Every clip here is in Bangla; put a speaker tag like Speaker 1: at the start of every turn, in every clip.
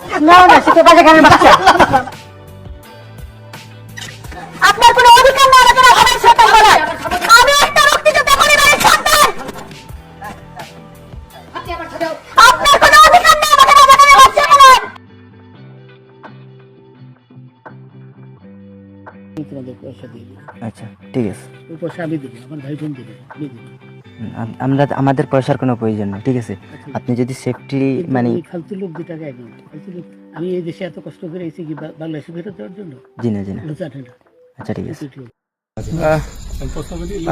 Speaker 1: না না সে বাজে গানের বাচ্চা। আপনার কোনো অধিকার নেই আমাকে আমার সাথে বলার আমি একটা মুক্তিযোদ্ধা পরিবারের সন্তান! আপনার কোনো অধিকার নেই আমাকে গানের বাচ্চা বলার
Speaker 2: আচ্ছা ঠিক আছে।
Speaker 3: ওই পয়সা আমার ভাই বোন দেবে দেবো
Speaker 2: আম- আমরা আমাদের পয়সার কোনো প্রয়োজন নেই ঠিক আছে? আপনি যদি সেফটি মানে
Speaker 3: ফালতু লোক দু টাকা একদম ফালতু লোক আমি এই দেশে এত কষ্ট করে এসেছি কি বাংলাদেশে ফেরত দেওয়ার জন্য?
Speaker 2: জি না জি না। আচ্ছা ঠিক আছে।
Speaker 3: লোক।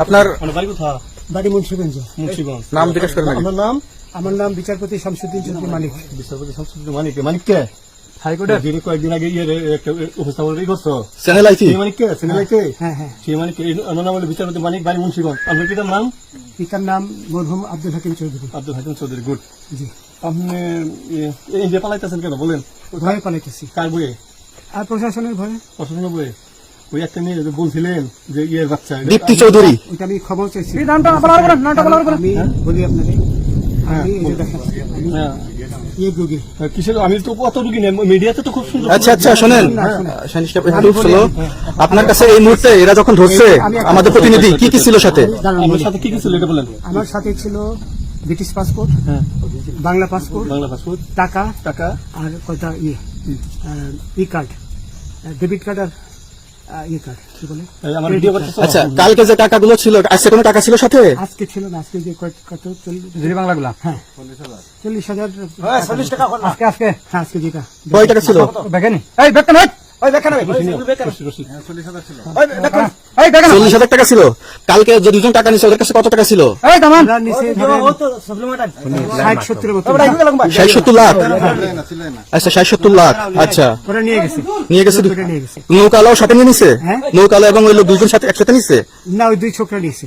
Speaker 4: আপনার
Speaker 5: বাড়ি কোথা
Speaker 4: বাড়ি মুন্সিগঞ্জ।
Speaker 5: মুন্সিগঞ্জ।
Speaker 4: নাম জিজ্ঞেস করেন।
Speaker 5: আপনার নাম
Speaker 4: আমার নাম বিচারপতি শামসুদ্দিন চৌধুরী মালিক
Speaker 5: বিচারপতি শামসুদ্দিন মানিক। মানিক কে? হাইকোর্টের যিনি কয়েকদিন আগে ইয়ে একটা উপস্থাপন করছ
Speaker 4: চ্যানেল আইছি
Speaker 5: কে? চ্যানেল কে
Speaker 4: হ্যাঁ হ্যাঁ
Speaker 5: সেই মানিক কে আমার নাম হলো বিচারপতি মানিক বাড়ি মুন্সিগঞ্জ। আপনার কিটার নাম?
Speaker 4: পিতার নাম মরহুম আব্দুল হাকিম চৌধুরী।
Speaker 5: আব্দুল হাকিম চৌধুরী গুড।
Speaker 4: জি।
Speaker 5: আপনি এই যে পালাইতেছেন কেন বলেন।
Speaker 4: ভয়ে পালাইতেছি।
Speaker 5: কার বইয়ে
Speaker 4: আর প্রশাসনের ভয়ে।
Speaker 5: প্রশাসনের বইয়ে ওই একটা মেয়ে বলছিলেন যে ইয়ের বাচ্চা
Speaker 4: দীপ্তি চৌধুরী। ওইটা আমি ক্ষমা চাইছি। আমি
Speaker 5: হ্যাঁ
Speaker 6: আচ্ছা আচ্ছা শোনেন সানিশ সাহেব, একটু slow। আপনার কাছে এই মুহূর্তে এরা যখন ধরছে আমাদের প্রতিনিধি কি কি ছিল সাথে?
Speaker 4: দাঁড়ান
Speaker 5: সাথে কি কি ছিল এটা বলেন।
Speaker 4: আমার সাথে ছিল ব্রিটিশ পাসপোর্ট
Speaker 5: হ্যাঁ।
Speaker 4: বাংলা পাসপোর্ট
Speaker 5: বাংলা পাসপোর্ট
Speaker 4: টাকা
Speaker 5: টাকা।
Speaker 4: আর কয়টা ইয়ে ই কার্ড ডেবিট কার্ড আর
Speaker 6: আচ্ছা কালকে যে টাকাগুলো ছিল আজকে কোনো টাকা ছিল সাথে?
Speaker 4: আজকে ছিল না আজকে যে কত চল্লিশ
Speaker 3: বাংলাগুলা?
Speaker 4: হ্যাঁ। চল্লিশ হাজার। চল্লিশ টাকা আজকে আজকে হ্যাঁ আজকে যেটা।
Speaker 6: কয় টাকা ছিল?
Speaker 3: দেখেনি। এই দেখতে দেখেন
Speaker 6: চল্লিশ হাজার টাকা ছিল। কালকে যে দুজন টাকা নিছে ওদের কাছে কত টাকা ছিল?
Speaker 4: ষাট সত্তর
Speaker 6: লাখ? আচ্ছা ষাট সত্তর লাখ। আচ্ছা।
Speaker 4: নিয়ে গেছে।
Speaker 6: নিয়ে গেছে
Speaker 4: ওটা নিয়ে গেছে।
Speaker 6: নৌকালাও সাথে নিয়ে নিছে?
Speaker 4: হ্যাঁ।
Speaker 6: নৌকালো এবং ওই লোক দুজন সাথে একসাথে নিছে?
Speaker 4: না ওই দুই ছোকরা নিয়েছে